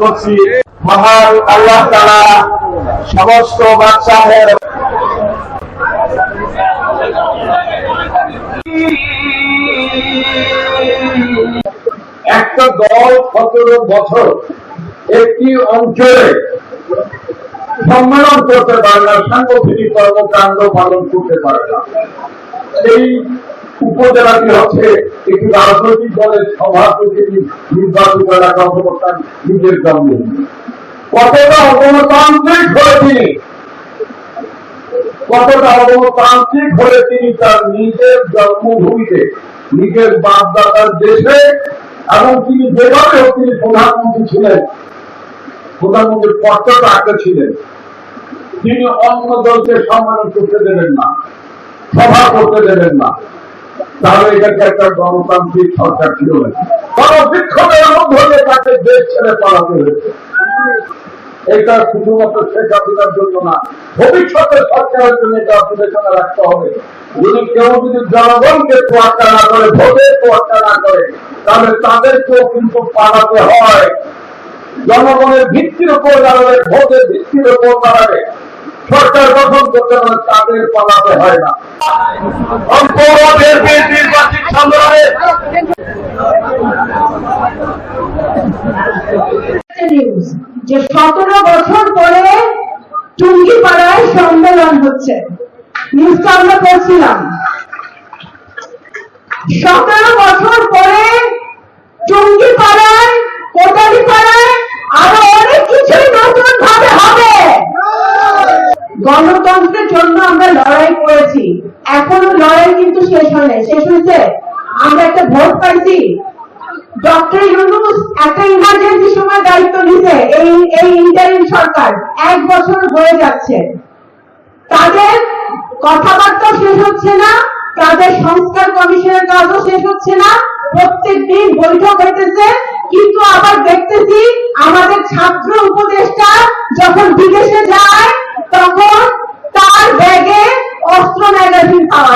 করছি মহান আল্লাহ তারা সমস্ত বাচ্চাদের একটা দল সতেরো বছর একটি অঞ্চলে সম্মেলন করতে পারে না, সাংগঠনিক কর্মকাণ্ড পালন করতে পারে না। সেই উপজেলাটি হচ্ছে একটি রাজনৈতিক দলের সভাপতি নির্বাচিত এলাকা অবস্থান নিজের জন্মভূমি কতটা অগণতান্ত্রিক হয়ে তিনি? কতটা অগণতান্ত্রিক হয়ে তিনি তার নিজের জন্মভূমিতে, নিজের বাপদাদার দেশে, এবং তিনি যেভাবে তিনি প্রধানমন্ত্রী ছিলেন, প্রধানমন্ত্রীর পদটা আগে ছিলেন। তিনি অন্য দলকে সম্মান করতে দেবেন না, সভা করতে দেবেন না। তাহলে এটাকে একটা গণতান্ত্রিক সরকার ছিল না গণবিক্ষোভের মধ্যে দিয়ে তাকে দেশ ছেড়ে পালাতে হয়েছে। এটা শুধুমাত্র শেখ হাসিনার জন্য না, ভবিষ্যতের সরকারের জন্য এটা বিবেচনা রাখতে হবে। যদি কেউ যদি জনগণকে তোয়াক্কা না করে ভোটের তোয়াক্কা না করে, তাহলে তাদেরকেও কিন্তু পালাতে হয়। জনগণের ভিত্তির উপর দাঁড়াবে ভোটের ভিত্তির উপর দাঁড়াবে সরকার গঠন করতে হলে তাদের পালাতে হয় না। নির্বাচিত যে সতেরো বছর পরে টুঙ্গিপাড়ায় সম্মেলন হচ্ছে। নিউজটা আমরা পড়ছিলাম। সতেরো বছর পরে টুঙ্গিপাড়ায় কোটালিপাড়ায় আরও অনেক কিছুই নতুন ভাবে হবে গণতন্ত্রের জন্য আমরা লড়াই করেছি এখনও লড়াই কিন্তু শেষ হয় নাই। শেষ হয়েছে। আমরা একটা ভোট পাইছি। ডক্টর ইউনুস একটা ইমার্জেন্সি সময় দায়িত্ব নিছে। এই এই ইন্টারিম সরকার এক বছর হয়ে যাচ্ছে। তাদের কথাবার্তা শেষ হচ্ছে না। তাদের সংস্কার কমিশনের কাজও শেষ হচ্ছে না। প্রত্যেক দিন বৈঠক হইতেছে। কিন্তু আবার দেখতেছি আমাদের ছাত্র উপদেষ্টা যখন বিদেশে যায় তখন তার ব্যাগে অস্ত্র ম্যাগাজিন পাওয়া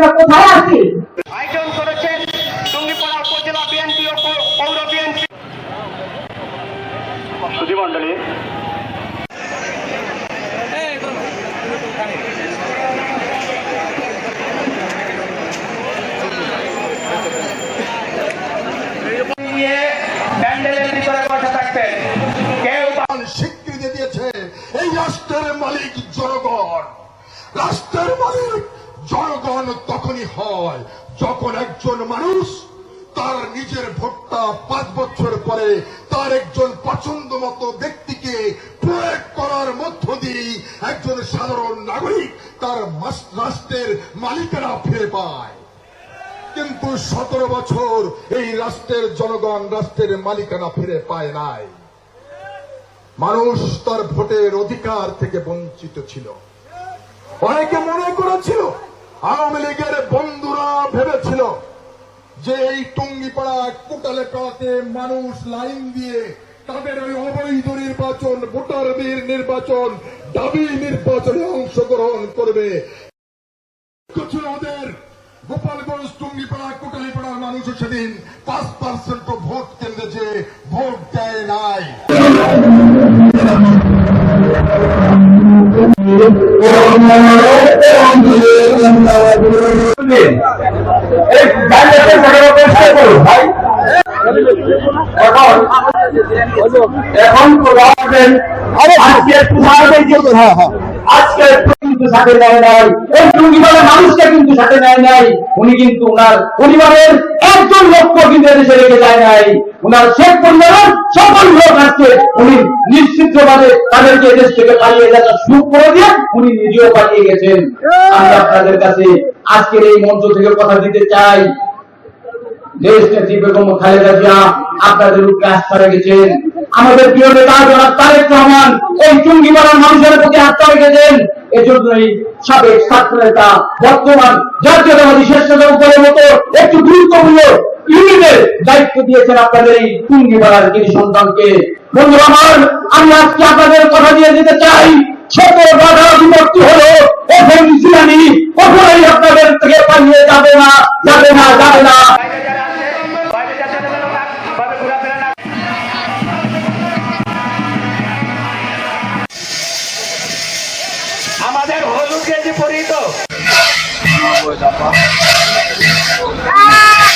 আমরা কোথায় আছি? হয়। যখন একজন মানুষ তার নিজের ভোটটা পাঁচ বছর পরে তার একজন পছন্দ মতো ব্যক্তিকে প্রয়োগ করার মধ্য দিয়ে একজন সাধারণ নাগরিক তার রাষ্ট্রের মালিকেরা ফিরে পায়। কিন্তু সতেরো বছর এই রাষ্ট্রের জনগণ রাষ্ট্রের মালিকানা ফিরে পায় নাই। মানুষ তার ভোটের অধিকার থেকে বঞ্চিত ছিল। অনেকে মনে করেছিল আওয়ামী লীগের বন্ধুরা ভেবেছিল যে এই টুঙ্গিপাড়া কোটালে পাড়াতে মানুষ লাইন দিয়ে তাদের ওই অবৈধ নির্বাচন, ভোটার বীর নির্বাচন, দাবি নির্বাচনে অংশগ্রহণ করবে। গোপালগঞ্জ টুঙ্গিপাড়া, কোটালিপাড়ার মানুষ সেদিন পাঁচ পার্সেন্ট ভোট কেন্দ্রে যে ভোট দেয় নাই। পরিষ্কার করুন ভাই এখন কিন্তু সাথে নেয় নাই মানুষকে কিন্তু সাথে নেয় নাই উনি কিন্তু ওনার পরিবারের একজন লোককে কিন্তু এদেশে রেখে যায় নাই। ওনার শেখ পরিবারের সকল লোক আজকে উনি নিশ্চিতভাবে তাদেরকে এদেশ থেকে পালিয়ে যাওয়ার সুখ করে দিয়ে উনি নিজেও পালিয়ে গেছেন। আমি আপনাদের কাছে আজকের এই মঞ্চ থেকে কথা দিতে চাই। দেশ নেত্রী বেগম খালেদা জিয়া আপনাদের উপরে আস্থা রেখেছেন। আমাদের প্রিয় নেতা জনাব তারেক রহমান এই চুঙ্গিপাড়ার মানুষের প্রতি আস্থা রেখেছেন। এজন্যই সাবেক ছাত্র নেতা বর্তমান জাতীয়তাবাদী শ্রেষ্ঠতার উপরের মতো একটু গুরুত্বপূর্ণ ইউনিটের দায়িত্ব দিয়েছেন আপনাদের এই টুঙ্গিপাড়ার কৃষি সন্তানকে। বন্ধু আমার, আমি আজকে আপনাদের কথা দিয়ে দিতে চাই, ছোট বাধা বিভক্তি হলো এখন ইসলামী কখনোই আপনাদের থেকে পালিয়ে যাবে না যাবে না যাবে না। আমাদের